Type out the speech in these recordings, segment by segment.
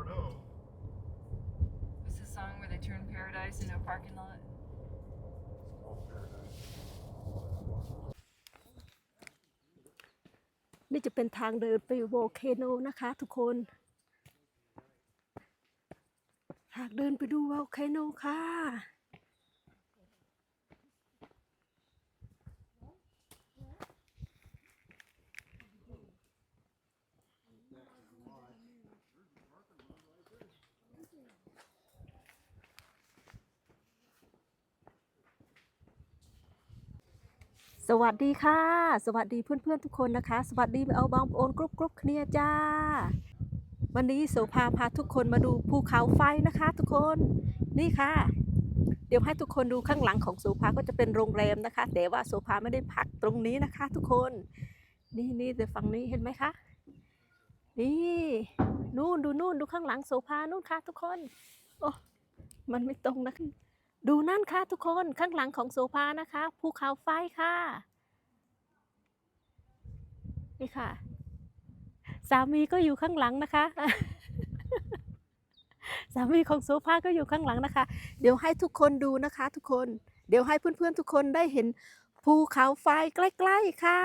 never know. What's the song where they turn paradise into a parking lot? Oh, paradise. นี่จะเป็นทางเดินไปโวลเคโนนะคะ ทุกคนทางเดินไปดูโวลเคโนค่ะ สวัสดีค่ะ สวัสดีเพื่อนๆทุกคนนะคะ สวัสดีเอาบองโอนกรุ๊ปกรุ๊ปเคลียจ้า วันนี้โสภาพาทุกคนมาดูภูเขาไฟนะคะ ทุกคนนี่ค่ะ เดี๋ยวให้ทุกคนดูข้างหลังของโสภาก็จะเป็นโรงแรมนะคะ แต่ว่าโสภาไม่ได้พักตรงนี้นะคะ ทุกคนนี่นี่แต่ฝั่งนี้เห็นไหมคะนี่นู่นดูนู่นดูข้างหลังโสภานู่นค่ะ ทุกคนโอ้มันไม่ตรงนะ ดูนั่นค่ะทุกคนข้างหลังของโสภานะคะภูเขาไฟค่ะ นี่ค่ะ สามีก็อยู่ข้างหลังนะคะ สามีของโซฟาก็อยู่ข้างหลังนะคะ เดี๋ยวให้ทุกคนดูนะคะ ทุกคน เดี๋ยวให้เพื่อนๆทุกคนได้เห็นภูเขาไฟใกล้ๆค่ะ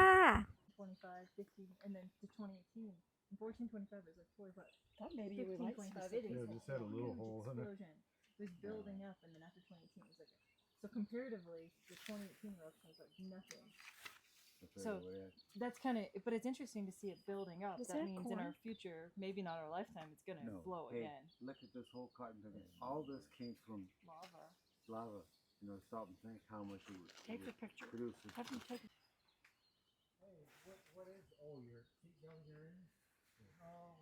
25, 15, and then to 2018. And 14, 25 is like 45. Thought maybe 15, you would like 25, some it is. Yeah, just had a little huge hole in it. Explosion. It was building up, and then after 2018, it was like. So comparatively, the 2018 eruption was like nothing. So- That's kind of, but it's interesting to see it building up. Is that that means in corn? our future, maybe not our lifetime, it's gonna No. blow hey, again. Look at this whole cotton thing. All this came from Lava. lava. You know, stop and think how much it would, Take the picture. produce. Have them take Hey, what, what is, oh, your seat down here in? Oh,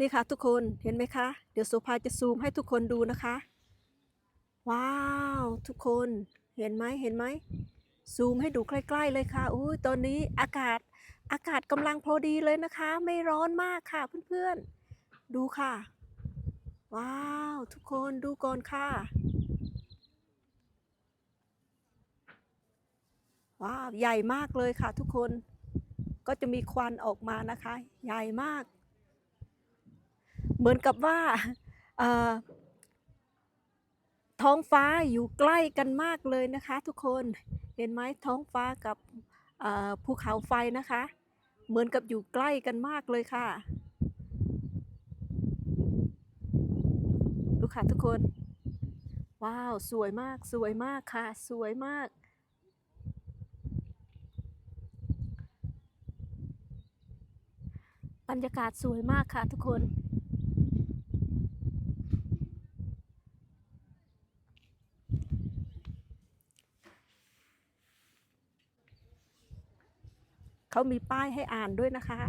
นี่ค่ะทุกคนเห็นไหมคะ เดี๋ยวโซภาจะซูมให้ทุกคนดูนะคะ ว้าว ทุกคนเห็นไหมเห็นไหมซูมให้ดูใกล้ ๆ เลยค่ะอุ้ยตอนนี้อากาศอากาศกำลังพอดีเลยนะคะ ไม่ร้อนมากค่ะเพื่อนๆ ดูค่ะ ว้าว ทุกคนดูก่อนค่ะ ว้าว ใหญ่มากเลยค่ะทุกคนก็จะมีควันออกมานะคะ ใหญ่มาก มือนกับว่าท้องฟ้าอยู่ใกล้กันมากเลยนะคะทุกคนเห็นไหมท้องฟ้ากับภูเขาไฟนะคะ เหมือนกับอยู่ใกล้กันมากเลยค่ะดูค่ะทุกคน ว้าว สวยมากสวยมากค่ะ สวยมาก บรรยากาศสวยมากค่ะทุกคน เขามีป้ายให้อ่านด้วยนะคะ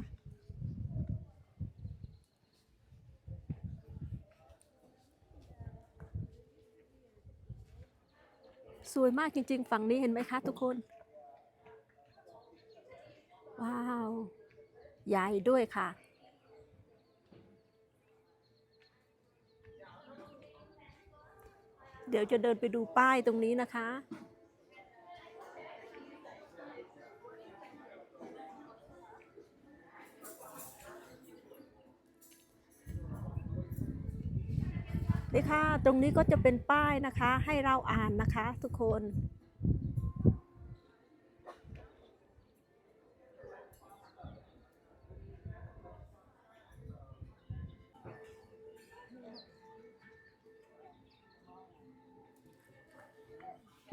สวยมากจริง ๆ ฝั่งนี้เห็นไหมคะทุกคน ว้าว ใหญ่ด้วยค่ะเดี๋ยวจะเดินไปดูป้ายตรงนี้นะคะ นี่ค่ะ ตรงนี้ก็จะเป็นป้ายนะคะ ให้เราอ่านนะคะ ทุกคน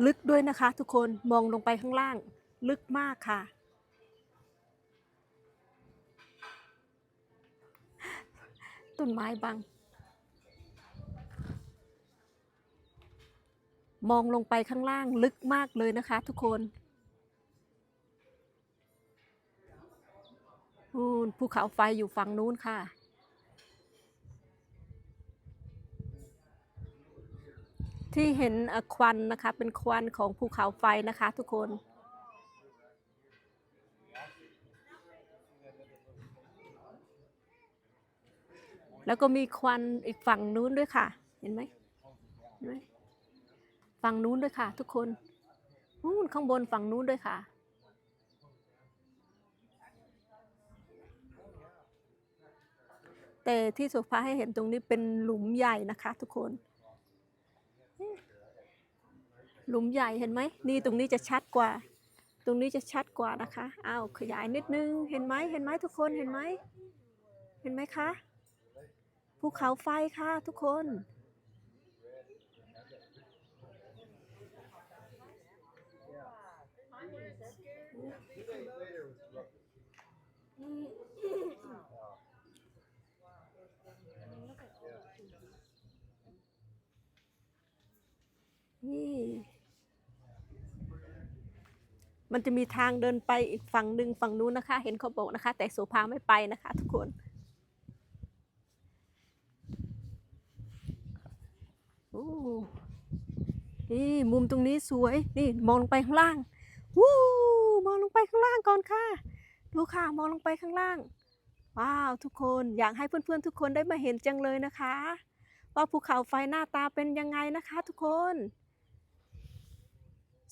ลึกด้วยนะคะ ทุกคนมองลงไปข้างล่าง ลึกมากค่ะต้นไม้บัง มองลงไปข้างล่างลึกมากเลยนะคะทุกคนนู่นภูเขาไฟอยู่ฝั่งนู้นค่ะ ที่เห็นควันนะคะ เป็นควันของภูเขาไฟนะคะทุกคน แล้วก็มีควันอีกฝั่งนู้นด้วยค่ะ เห็นไหมเห็นไหม ฝั่งนู้นด้วยค่ะ ทุกคนนู้นข้างบนฝั่งนู้นด้วยค่ะ แต่ที่โซฟาให้เห็นตรงนี้เป็นหลุมใหญ่นะคะ ทุกคน หลุมใหญ่เห็นไหมนี่ตรงนี้จะชัดกว่า ตรงนี้จะชัดกว่านะคะอ้าวขยายนิดนึงเห็นไหมเห็นไหมทุกคนเห็นไหมเห็นไหมคะภูเขาไฟค่ะทุกคน นี่ มันจะมีทางเดินไปอีกฝั่งหนึ่งฝั่งนู้นนะคะ เห็นเขาบอกนะคะ แต่โสภาไม่ไปนะคะ ทุกคน โอ้นี่มุมตรงนี้สวย นี่มองลงไปข้างล่างวู้มองลงไปข้างล่างก่อนค่ะ ดูค่ะมองลงไปข้างล่าง ว้าวทุกคนอยากให้เพื่อนๆทุกคนได้มาเห็นจังเลยนะคะ ว่าภูเขาไฟหน้าตาเป็นยังไงนะคะ ทุกคน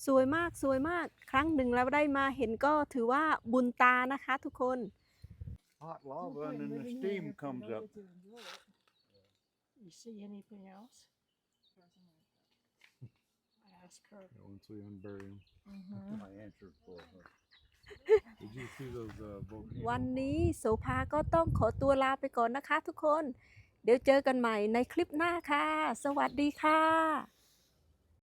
สวยมากสวยมากครั้งหนึ่งเราได้มาเห็นก็ถือว่าบุญตานะคะทุกคน Hot lava and then the steam comes up. You see anything else? I asked her. Once we unbury him. I answered for her. Did you see those uh, volcanoes? วันนี้โสภาก็ต้องขอตัวลาไปก่อนนะคะทุกคน เดี๋ยวเจอกันใหม่ในคลิปหน้าค่ะ สวัสดีค่ะ